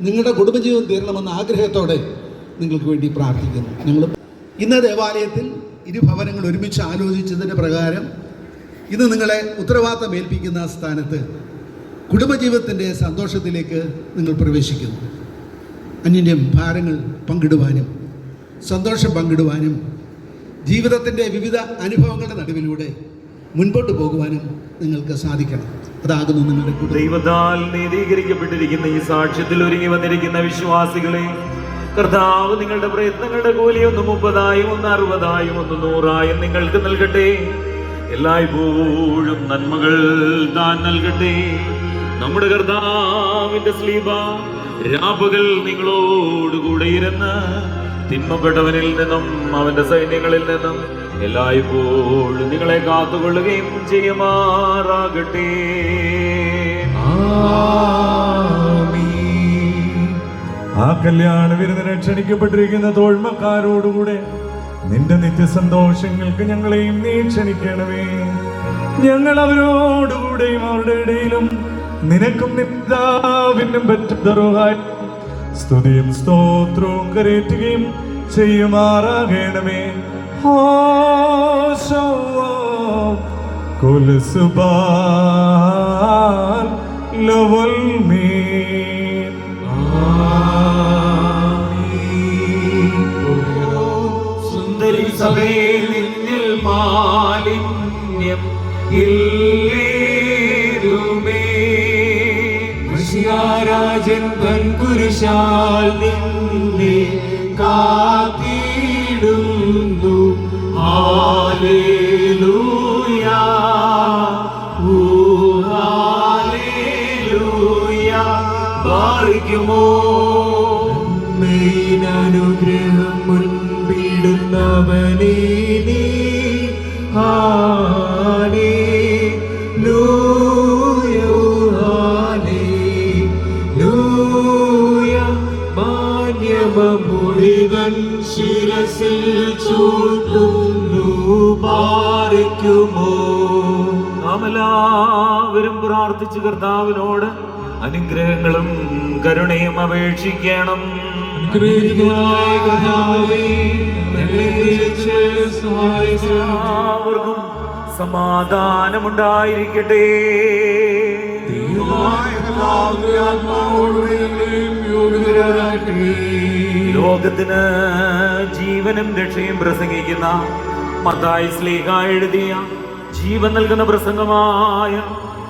നിങ്ങളുടെ കുടുംബജീവിതം തീരണമെന്ന ആഗ്രഹത്തോടെ നിങ്ങൾക്ക് വേണ്ടി പ്രാർത്ഥിക്കുന്നു. ഞങ്ങൾ ഇന്ന് ദേവാലയത്തിൽ ഇരുഭവനങ്ങൾ ഒരുമിച്ച് ആലോചിച്ചതിന്റെ പ്രകാരം ഇന്ന് നിങ്ങളെ ഉത്തരവാദിത്തം ഏൽപ്പിക്കുന്ന സ്ഥാനത്ത് കുടുംബജീവിതത്തിന്റെ സന്തോഷത്തിലേക്ക് നിങ്ങൾ പ്രവേശിക്കുന്നു. അന്യന്റെ ഭാരങ്ങൾ പങ്കിടുവാനും സന്തോഷം പങ്കിടുവാനും ജീവിതത്തിന്റെ വിവിധ അനുഭവങ്ങളുടെ നടുവിലൂടെ മുൻപോട്ട് പോകുവാനും നിങ്ങൾക്ക് സാധിക്കണം. അതാകുന്നു നിങ്ങളുടെ ദൈവത്താൽ നീതീകരിക്കപ്പെട്ടിരിക്കുന്ന ഈ സാക്ഷ്യത്തിൽ ഒരുങ്ങി വന്നിരിക്കുന്ന വിശ്വാസികളെ കർത്താവ് നിങ്ങളുടെ പ്രയത്നങ്ങളുടെ കൂലി ഒന്ന് മുപ്പതായും ഒന്ന് അറുപതായും ഒന്ന് നൂറായും നിങ്ങൾക്ക് നൽകട്ടെ. എല്ലായ്പ്പോഴും നന്മകൾ താൻ നൽകട്ടെ. നമ്മുടെ കർത്താവിന്റെ സ്ലീബ രാപ്പകൽ നിങ്ങളോടുകൂടെ ഇരുന്ന് തിന്മപ്പെട്ടവനിൽ നിന്നും അവന്റെ സൈന്യങ്ങളിൽ നിന്നും എല്ലായ്പ്പോഴും നിങ്ങളെ കാത്തുകൊള്ളുകയും ചെയ്യുമാറാകട്ടെ. ആ കല്യാണ വിരുന്നിനെ ക്ഷണിക്കപ്പെട്ടിരിക്കുന്ന തോഴ്മക്കാരോടുകൂടെ നിന്റെ നിത്യസന്തോഷങ്ങൾക്ക് ഞങ്ങളെയും നീ ക്ഷണിക്കണമേ. ഞങ്ങൾ അവരോടുകൂടെയും അവരുടെ ഇടയിലും നിനക്കും നിന്ദാവിനും പറ്റുന്ന സ്തുതിയും സ്തോത്രവും കരയറ്റുകയും ചെയ്യുമാറാകണമേ. കുലസുബാൽ ലവൽ മീൻ സുന്ദരി സഭയിൽ നിന്നിൽ മാലിന്യം ഇല്ലേതുമേ. തൻ കുരിശാൽ നിന്നെ കാത്തിടുന്നു. ഹാലേലൂയ ബാധിക്കുമോ മെയിനനുഗ്രഹം മുൻപിടുന്നവനേ നീ ഹാലേ മാന്യമമുടിവൻ ശിരസിൽ ചൂട്ടുന്നു പാറിക്കുമോ? നാം എല്ലാവരും പ്രാർത്ഥിച്ച് കർത്താവിനോട് അനുഗ്രഹങ്ങളും കരുണയും അപേക്ഷിക്കണം. എല്ലാവർക്കും സമാധാനമുണ്ടായിരിക്കട്ടെ. ലോകത്തിന് ജീവനും രക്ഷയും പ്രസംഗിക്കുന്ന മതായി സ്ലീഹ എഴുതിയ ജീവൻ നൽകുന്ന പ്രസംഗമായ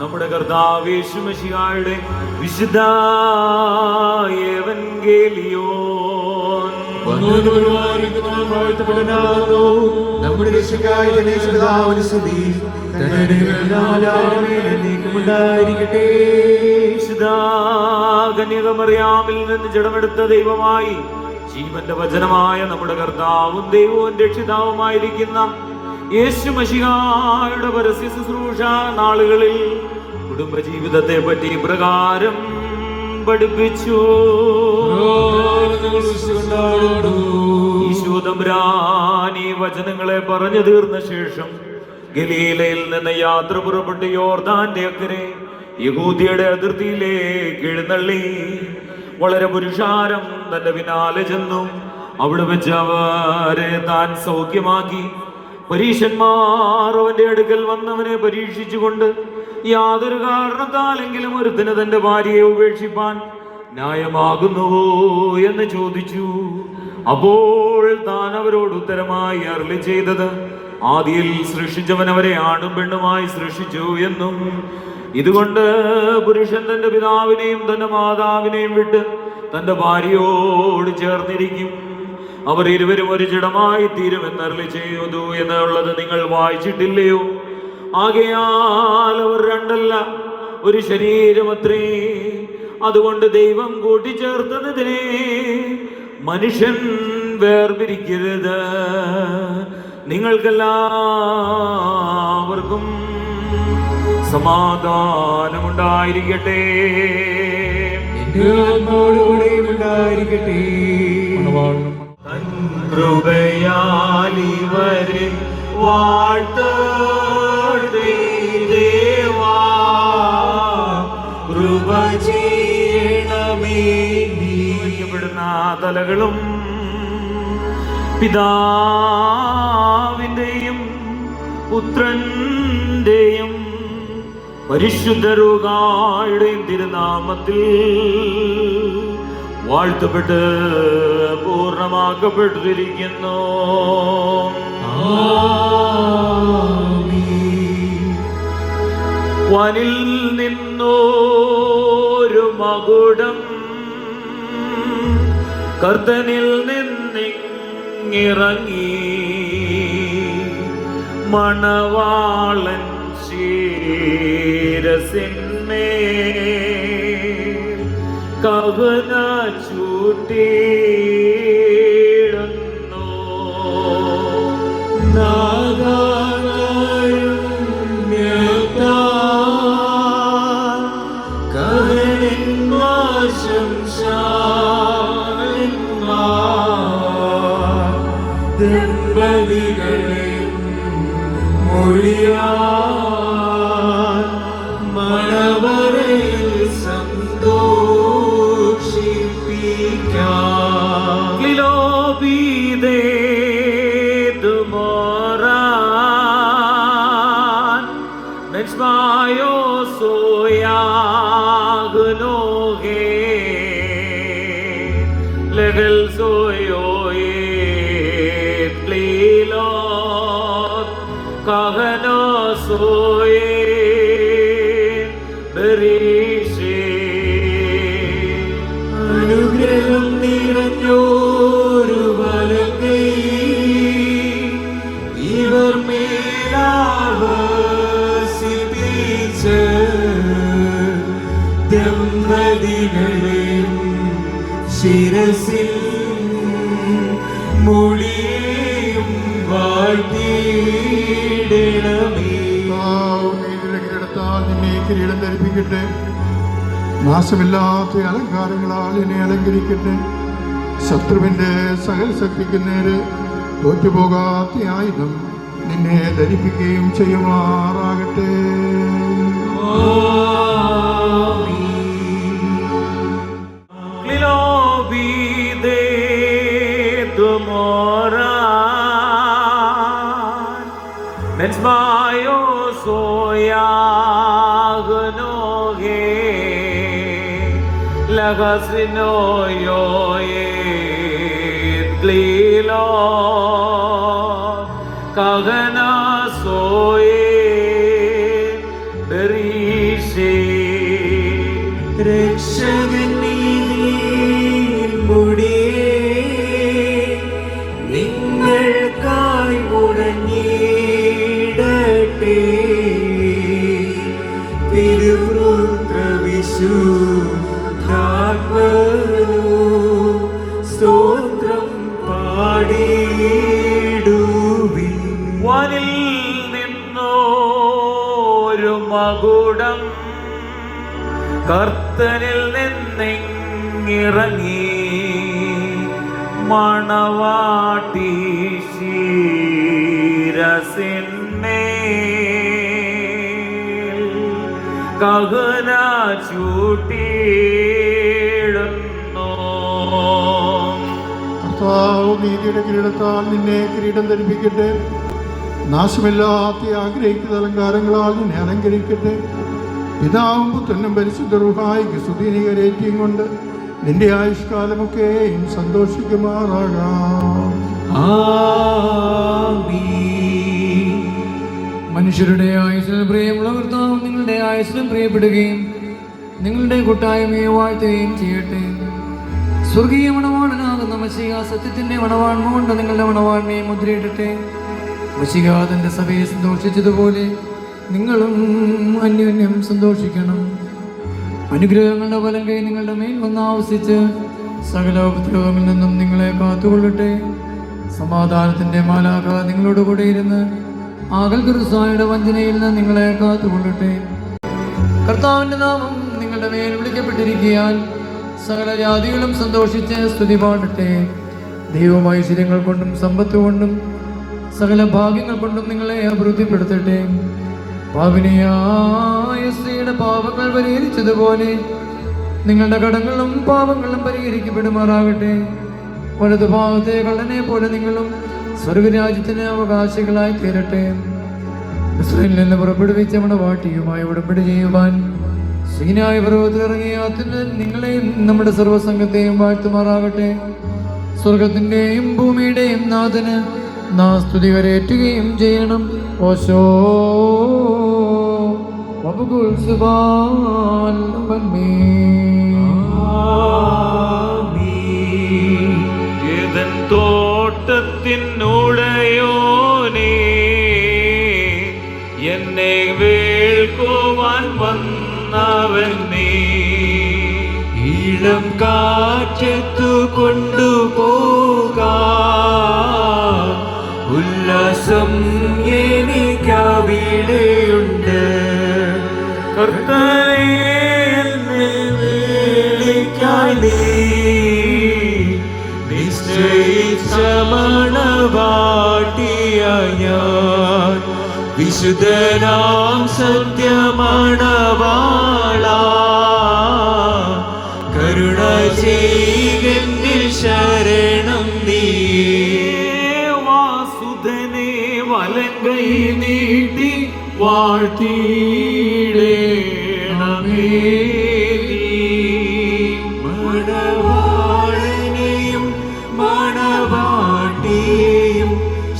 നമ്മുടെ കർത്താവേശുമശിഹായുടെ വിശുദ്ധ നമ്മുടെ രക്ഷകായ ജനേശ്വരാവിന് സ്തുതി. ഉണ്ടായിരിക്കട്ടെ വിശുദ്ധ കന്യകമറിയാമിൽ നിന്ന് ജഡമെടുത്ത ദൈവമായി ജീവന്റെ വചനമായ നമ്മുടെ കർത്താവും ദൈവവും രക്ഷിതാവുമായിരിക്കുന്ന യേശു മഷികാരുടെ പരസ്യ ശുശ്രൂഷ നാളുകളിൽ കുടുംബജീവിതത്തെ പറ്റി പ്രകാരം പഠിപ്പിച്ചു. ഈശോതമ്പുരാൻ ഈ വചനങ്ങളെ പറഞ്ഞു തീർന്ന ശേഷം ഗലീലയിൽ നിന്ന് യാത്ര പുറപ്പെട്ട് യോർദാന്റെ അക്കരെ യഹൂദിയുടെ അതിർത്തിയിലേക്ക് എഴുന്നള്ളി. വളരെ പുരുഷാരം തന്റെ പിന്നാലെ ചെന്നു. അവിടെ വെച്ച് അവരെ താൻ സൗഖ്യമാക്കി. പരീശന്മാർ അവന്റെ അടുക്കൽ വന്നവനെ പരീക്ഷിച്ചുകൊണ്ട് യാതൊരു കാരണത്താലെങ്കിലും ഒരുത്തിന് തന്റെ ഭാര്യയെ ഉപേക്ഷിപ്പാൻ ന്യായമാകുന്നുവോ എന്ന് ചോദിച്ചു. അപ്പോൾ താൻ അവരോട് ഉത്തരമായി അരളി ചെയ്തത് ആദിയിൽ സൃഷ്ടിച്ചവൻ അവരെ ആണും പെണ്ണുമായി സൃഷ്ടിച്ചു എന്നും ഇതുകൊണ്ട് പുരുഷൻ തന്റെ പിതാവിനെയും തന്റെ മാതാവിനെയും വിട്ട് തന്റെ ഭാര്യയോട് ചേർന്നിരിക്കും. അവർ ഇരുവരും ഒരു ജഡമായി തീരുമെന്നരളി ചെയ്തു എന്നുള്ളത് നിങ്ങൾ വായിച്ചിട്ടില്ലയോ? ആകയാൽ അവർ രണ്ടല്ല ഒരു ശരീരമത്രേ അതുകൊണ്ട് ദൈവം കൂട്ടിച്ചേർത്തതിനെ മനുഷ്യൻ വേർപിരിക്കരുത്. നിങ്ങൾക്കെല്ലാവർക്കും സമാധാനമുണ്ടായിരിക്കട്ടെ. ഉണ്ടായിരിക്കട്ടെ. കൃപയാലിവരെ വാഴ്ത്തേ ദേവാ. കൃപ ചെയ്യണമേ നീക്കപ്പെടുന്ന തലകളും പിതാവിന്റെയും പുത്രന്റെയും പരിശുദ്ധരുകായുടെയും തിരുനാമത്തിൽ വാഴ്ത്തപ്പെട്ട് പൂർണമാക്കപ്പെട്ടിരിക്കുന്നു. വനിൽ നിന്നോരു മകുടം കർത്തനിൽ നിന്നിറങ്ങി മണവാളൻ ശീരസിന്മേ കവന ചൂട്ടിടുന്നു മണവരയിൽ Echbayo Yagnohe Level Soyo Plilot Kagano Soye Berishe Anugraham Niranyo. ശിരസിൽ മൊഴിയും വാഴ്ത്തിയിടണമേ. കിരീടത്താൽ നിന്നെ കിരീടം ധരിപ്പിക്കട്ടെ. നാശമില്ലാത്ത അലങ്കാരങ്ങളാൽ എന്നെ അലങ്കരിക്കട്ടെ. ശത്രുവിന്റെ സകല ശക്തിക്ക് നേരെ തോറ്റുപോകാത്ത ആയുധം നിന്നെ ധരിപ്പിക്കുകയും ചെയ്യുമാറാകട്ടെ. moran Mens maio soyag no ge Lagas no yo et glilo. മണവാട്ടി ശീരസിന്മേൽ കഹന ചൂട്ടിയിടുന്നു. നീതിയുടെ കിരീടത്താൽ നിന്നെ കിരീടം ധരിപ്പിക്കട്ടെ. നാശമില്ലാത്ത ആഗ്രഹിക്കുന്ന അലങ്കാരങ്ങളാൽ നിന്നെ അലങ്കരിക്കട്ടെ. പിതാവും പുത്രനും പരിശുദ്ധ റുഹായിക്ക് സുദീനീകരേറ്റിയും കൊണ്ട് നിന്റെ ആയുഷ്കാലമൊക്കെയും സന്തോഷിക്കുമാറാകാം. മനുഷ്യരുടെ ആയുസിലും പ്രിയമുള്ള കർത്താവ് നിങ്ങളുടെ ആയുസിലും പ്രിയപ്പെടുകയും നിങ്ങളുടെ കൂട്ടായ്മയെ വാഴ്ത്തുകയും ചെയ്യട്ടെ. സ്വർഗീയ മണവാളനാകുന്ന മഷിക സത്യത്തിന്റെ മണവാൺമ കൊണ്ട് നിങ്ങളുടെ മണവാളിനെ മുദ്രയിടട്ടെ. മഷിക തന്റെ സഭയെ സന്തോഷിച്ചതുപോലെ നിങ്ങളും അന്യോന്യം സന്തോഷിക്കണം. അനുഗ്രഹങ്ങളുടെ ഫലം കൈ നിങ്ങളുടെ മേൽ വന്ന് ആവശ്യിച്ച് സകല ഉപദ്രവങ്ങളിൽ നിന്നും നിങ്ങളെ കാത്തുകൊള്ളട്ടെ. സമാധാനത്തിന്റെ മാലാക നിങ്ങളോട് കൂടെ ഇരുന്ന് ആകൽ വഞ്ചനയിൽ നിന്ന് നിങ്ങളെ കാത്തുകൊള്ളട്ടെ. കർത്താവിന്റെ നാമം നിങ്ങളുടെ മേൽ വിളിക്കപ്പെട്ടിരിക്കാൻ സകല ജാതികളും സന്തോഷിച്ച് സ്തുതി പാടട്ടെ. ദൈവം കൊണ്ടും സമ്പത്ത് കൊണ്ടും സകല ഭാഗ്യങ്ങൾ കൊണ്ടും നിങ്ങളെ അഭിവൃദ്ധിപ്പെടുത്തട്ടെ. പാപിനിയായ സ്ത്രീയുടെ പാപങ്ങൾ പരിഹരിച്ചതുപോലെ നിങ്ങളുടെ കടങ്ങളും പാപങ്ങളും പരിഹരിക്കപ്പെടുമാറാകട്ടെ. വലതു പാവത്തെ കള്ളനെ പോലെ നിങ്ങളും സ്വർഗരാജ്യത്തിന് അവകാശികളായി തീരട്ടെ. ഇസ്രയേലിൽ നിന്ന് പുറപ്പെടുവിച്ച നമ്മുടെ വാട്ടിയുമായി ഉടമ്പടി ചെയ്യുവാൻ സീനായ പർവത്തിൽ ഇറങ്ങിയ അത്യുന്നതൻ നിങ്ങളെയും നമ്മുടെ സർവസംഘത്തെയും വാഴ്ത്തുമാറാകട്ടെ. സ്വർഗത്തിന്റെയും ഭൂമിയുടെയും നാഥന് നാ സ്തുതി കരേറ്റുകയും ചെയ്യണം. ഓശോ. തോട്ടത്തിനുടയോനേ എന്നെ വേൾക്കുവാൻ വന്നവൻ നീ. ഈളം കാറ്റത്തു കൊണ്ടുപോക. ഉല്ലാസം എനിക്കവിടെയുണ്ട് നിശ്ചയിച്ച ഞാൻ. വിശുദ്ധനാം സത്യമണവാള മണവാളനെയും മണവാട്ടിയെയും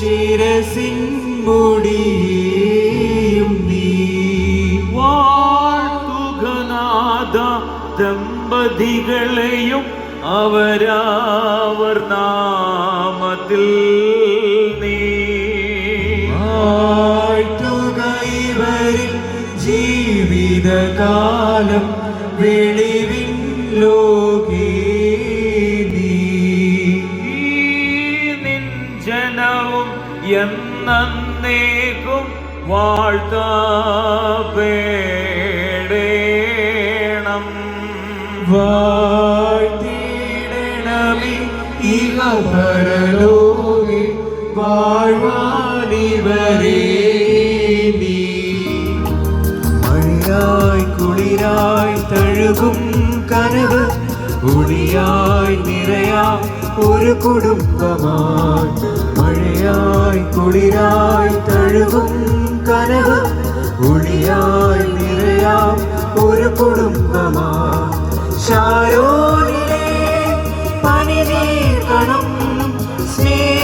ശിരസിൻ മുടിയും നീ. വാഴ്ത്തുകനാഥ ദമ്പതികളെയും അവരാവർ നാമത്തിൽ നീ. ജീവിതകാലം വെളിവിൻ ലോകേ ജനവും എന്നേക്കും വാഴ്ത്തേടേണം വാഴ്ത്തിടണമി ഇഹ പരലോകെ വാഴ്വാനിവരേ മഴയായി കുളിരായി തഴുകും കനവ് ഒളിയായി നിറയാ ഒരു കുടുംബമായി. മഴയായി കുളിരായി തഴുകും കനവ് ഒളിയായി നിറയാ ഒരു കുടുംബമായി. ശാരോനിലെ കണം സ്നേഹമാ